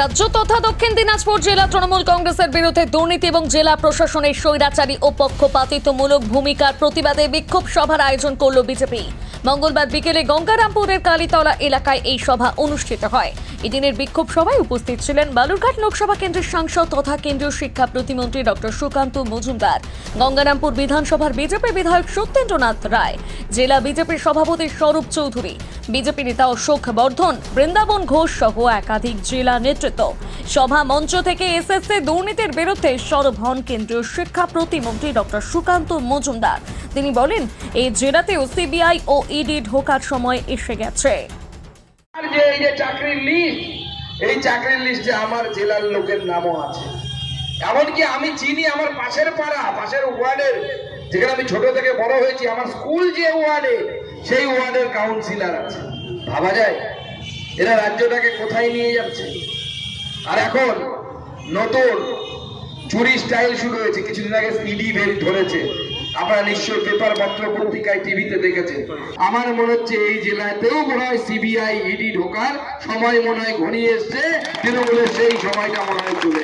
রাজ্য তথা দক্ষিণ দিনাজপুর জেলা তৃণমূল কংগ্রেসের বিরুদ্ধে দুর্নীতি এবং জেলা প্রশাসনের স্বৈরাচারী ও পক্ষপাতিত্বমূলক ভূমিকার প্রতিবাদে বিক্ষোভ সভার আয়োজন করল বিজেপি। মঙ্গলবার বিকেলে গঙ্গারামপুরের কালীতলা এলাকায় এই সভা অনুষ্ঠিত হয়। এদিনের বিক্ষোভ সভায় উপস্থিত ছিলেন বালুরঘাট লোকসভা কেন্দ্রের সাংসদ তথা কেন্দ্রীয় শিক্ষা প্রতিমন্ত্রী ডক্টর সুকান্ত মজুমদার, গঙ্গারামপুর বিধানসভার বিজেপি বিধায়ক সত্যেন্দ্রনাথ রায়, জেলা বিজেপির সভাপতি স্বরূপ চৌধুরী, বিজেপি নেতা অশোক বর্ধন, বৃন্দাবন ঘোষ সহ একাধিক জেলা নেতৃত্ব। সভা মঞ্চ থেকে এসএসসি দুর্নীতির বিরুদ্ধে সরব হন কেন্দ্রীয় শিক্ষা প্রতিমন্ত্রী ডক্টর সুকান্ত মজুমদার। তিনি বলেন, এই জেলাতেও সিবিআই ও ইডি ঢোকার সময় এসে গেছে। আর যে এই যে চাকরির লিস্ট এই চাকরির লিস্টে আমার জেলার লোকের নামও আছে। এমনকি আমি চিনি আমার পাশের পাড়া, পাশের ওয়ার্ডের, যেখানে আমি ছোট থেকে বড় হয়েছি, আমার স্কুল যে ওয়ার্ডে, সেই ওয়ার্ডের কাউন্সিলর আছে। ভাবা যায়? এরা রাজ্যটাকে কোথায় নিয়ে যাচ্ছে? আর এখন নতুন চুরি স্টাইল শুরু হয়েছে, কিছুদিন আগে সিডি বেল ধরেছে। আপনারা নিশ্চয়ই পেপার পত্র পত্রিকায় টিভিতে দেখেছেন। আমার মনে হচ্ছে এই জেলাতেও মনে হয় সিবিআই ইডি ঢোকার সময় মনে হয় ঘনিয়ে এসছে। তৃণমূলের সেই সময়টা মনে হয় চলে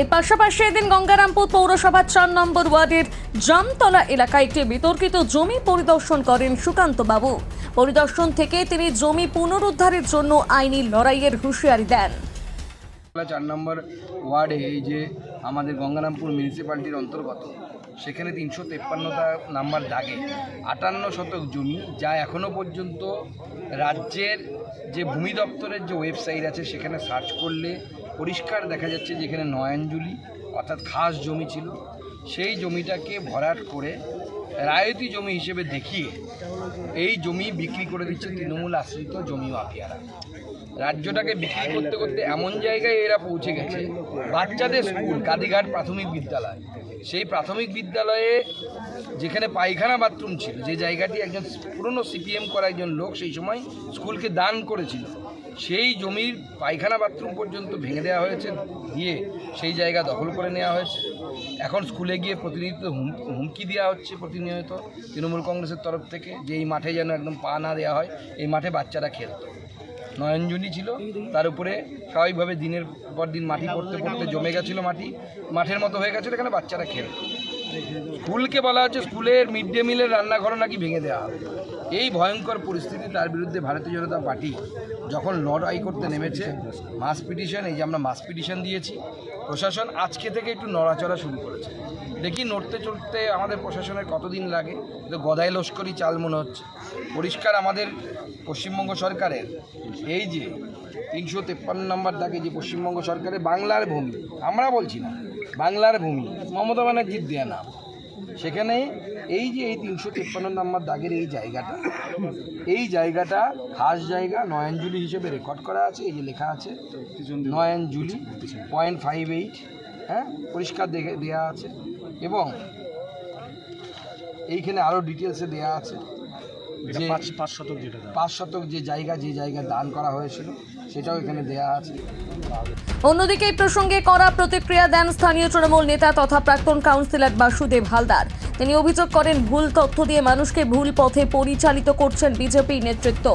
এর পাশাপাশি এদিন গঙ্গারামপুর পৌরসভার চার নম্বর ওয়ার্ডের জামতলা এলাকায় একটি বিতর্কিত জমি পরিদর্শন করেন সুকান্ত বাবু। পরিদর্শন থেকে তিনি জমি পুনরুদ্ধারের জন্য আইনি লড়াইয়ের হুঁশিয়ারি দেন। চার নম্বর ওয়ার্ডে এই যে আমাদের গঙ্গারামপুর মিউনিসিপ্যালিটির অন্তর্গত সেখানে তিনশো তেপ্পান্নটা নাম্বার দাগে আটান্ন শতক জমি, যা এখনও পর্যন্ত রাজ্যের যে ভূমি দপ্তরের যে ওয়েবসাইট আছে, সেখানে সার্চ করলে পরিষ্কার দেখা যাচ্ছে যেখানে নয়াঞ্জলি, অর্থাৎ খাস জমি ছিল। সেই জমিটাকে ভরাট করে রায়তি জমি হিসেবে দেখিয়ে এই জমি বিক্রি করে দিচ্ছে তৃণমূল আশ্রিত জমি মাফিয়ারা। রাজ্যটাকে বিক্রি করতে করতে এমন জায়গায় এরা পৌঁছে গেছে, বাচ্চাদের স্কুল, কাদিঘাট প্রাথমিক বিদ্যালয়। সেই প্রাথমিক বিদ্যালয়ে যেখানে পায়খানা বাথরুম ছিল, যে জায়গাটি একজন পুরনো সিপিএম করা একজন লোক সেই সময় স্কুলকে দান করেছিল, সেই জমির পায়খানা বাথরুম পর্যন্ত ভেঙে দেওয়া হয়েছে, দিয়ে সেই জায়গা দখল করে নেওয়া হয়েছে। এখন স্কুলে গিয়ে প্রতিনিধিত্ব হুম- হুমকি দেওয়া হচ্ছে প্রতিনিয়ত তৃণমূল কংগ্রেসের তরফ থেকে যে এই মাঠে যেন একদম পা না দেওয়া হয়, এই মাঠে বাচ্চারা খেলত। নয়নজনী ছিল, তার উপরে স্বাভাবিকভাবে দিনের পর দিন মাটি পড়তে পড়তে জমে গেছিল মাটি, মাঠের মতো হয়ে গেছিল, এখানে বাচ্চারা খেলত। স্কুলকে বলা হচ্ছে স্কুলের মিড ডে মিলের রান্নাঘরও নাকি ভেঙে দেওয়া হবে। এই ভয়ঙ্কর পরিস্থিতি তার বিরুদ্ধে ভারতীয় জনতা পার্টি যখন লড়াই করতে নেমেছে, মাস পিটিশন, এই যে আমরা মাস পিটিশন দিয়েছি, প্রশাসন আজকে থেকে একটু নড়াচড়া শুরু করেছে। দেখি নড়তে চড়তে আমাদের প্রশাসনের কতদিন লাগে? তো গদাই লস্করি চাল মনে হচ্ছে। পরিষ্কার আমাদের পশ্চিমবঙ্গ সরকারের এই যে তিনশো তেপ্পান্ন নম্বর দাগে যে পশ্চিমবঙ্গ সরকারের বাংলার ভূমি, আমরা বলছি না। বাংলার ভূমি, মমতা ব্যানার্জির দেয়া নাম। সেখানে এই যে এই তিনশো তেপ্পান্ন নম্বর দাগের এই জায়গাটা এই জায়গাটা খাস জায়গা, নয়নজুলি হিসেবে রেকর্ড করা আছে, এই যে লেখা আছে, নয়নজুলি পয়েন্ট ফাইভ এইট হ্যাঁ পরিষ্কার দেখে দেওয়া আছে। এবং এইখানে আরও ডিটেলসে দেওয়া আছে। যে পাঁচ শতক যেটা পাঁচ শতক যে জায়গা যে জায়গা দান করা হয়েছিল সেটাও এখানে দেওয়া আছে। অন্যদিকে এই প্রসঙ্গে কড়া প্রতিক্রিয়া দেন স্থানীয় তৃণমূল নেতা তথা প্রাক্তন কাউন্সিলর বাসুদেব হালদার। তিনি অভিযোগ করেন ভুল তথ্য দিয়ে মানুষকে ভুল পথে পরিচালিত করছেন বিজেপি নেতৃত্ব।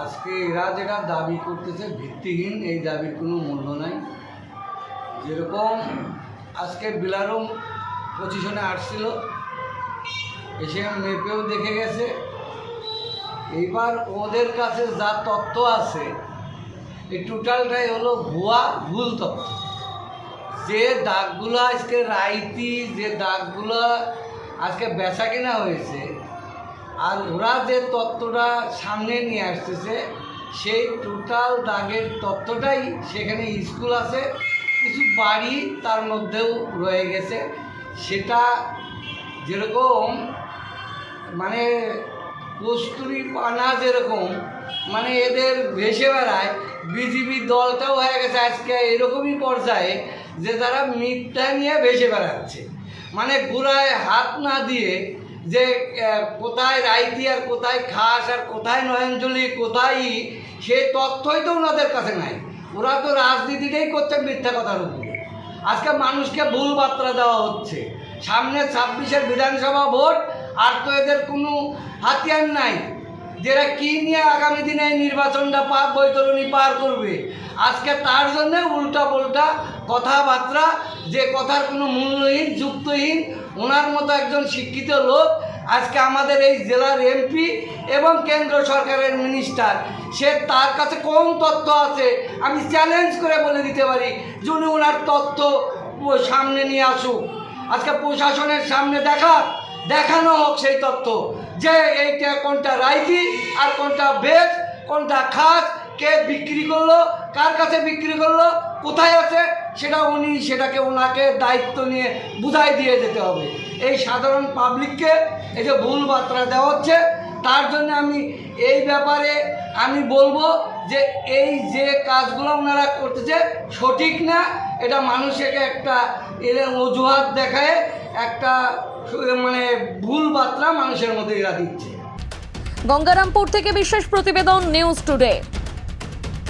আজকে এরা যেটা দাবি করতেছে ভিত্তিহীন এই দাবির কোনো মূল্য নাই। যেরকম আজকে বিলারম পজিশনে আসছিল এসে মেপেও দেখে গেছে। এইবার ওদের কাছে যা তথ্য আছে, এই টোটালটাই হলো ভুয়া, ভুল তথ্য যে দাগগুলো আজকে রাইতি, যে দাগগুলো আজকে বেচা কেনা হয়েছে, আর ওরা যে তত্ত্বটা সামনে নিয়ে আসতেছে, সেই টোটাল দাগের তত্ত্বটাই সেখানে স্কুল আছে, কিছু বাড়ি তার মধ্যেও রয়ে গেছে। সেটা যেরকম মানে কস্তুরি পানা যেরকম মানে এদের ভেসে বেড়ায় বিজেপি দলটাও হয়ে গেছে আজকে এরকমই পর্যায়ে যে তারা মিথ্যা নিয়ে ভেসে বেড়াচ্ছে। মানে গোড়ায় হাত না দিয়ে যে কোথায় রাইতি আর কোথায় খাস আর কোথায় নয়নজলি, কোথায় সেই তথ্যই তো ওনাদের কাছে নাই। ওরা তো রাজনীতিটাই করছে মিথ্যা কথার উপরে। আজকে মানুষকে ভুল বার্তা দেওয়া হচ্ছে। সামনে ছাব্বিশের বিধানসভা ভোট আর তো এদের কোনো হাতিয়ার নাই। যেটা কি নিয়ে আগামী দিনে নির্বাচনটা পার বৈতরণী পার করবে? আজকে তার জন্য উল্টা পাল্টা কথাবার্তা, যে কথার কোনো মূল্যহীন, যুক্তহীন, ওনার মতো একজন শিক্ষিত লোক আজকে আমাদের এই জেলার এমপি এবং কেন্দ্র সরকারের মিনিস্টার সে তার কাছে কোন তথ্য আছে? আমি চ্যালেঞ্জ করে বলে দিতে পারি, যে উনি ওনার তথ্য সামনে নিয়ে আসুক। আজকে প্রশাসনের সামনে দেখা দেখানো হোক সেই তথ্য যে এইটা কোনটা রাইতি আর কোনটা বেশ, কোনটা খাস, কে বিক্রি করল, কার কাছে বিক্রি করল, কোথায় আছে, সেটা উনি, সেটাকে ওনাকে দায়িত্ব নিয়ে বুঝাই দিয়ে যেতে হবে। এই সাধারণ পাবলিককে এই যে ভুল বার্তা দেওয়া হচ্ছে, তার জন্য আমি এই ব্যাপারে আমি বলব যে এই যে কাজগুলো ওনারা করতেছে, সঠিক না, এটা মানুষকে একটা এর অজুহাত দেখায়, একটা মানে ভুল বার্তা মানুষের মধ্যে এরা দিচ্ছে। গঙ্গারামপুর থেকে বিশেষ প্রতিবেদন নিউজ টুডে।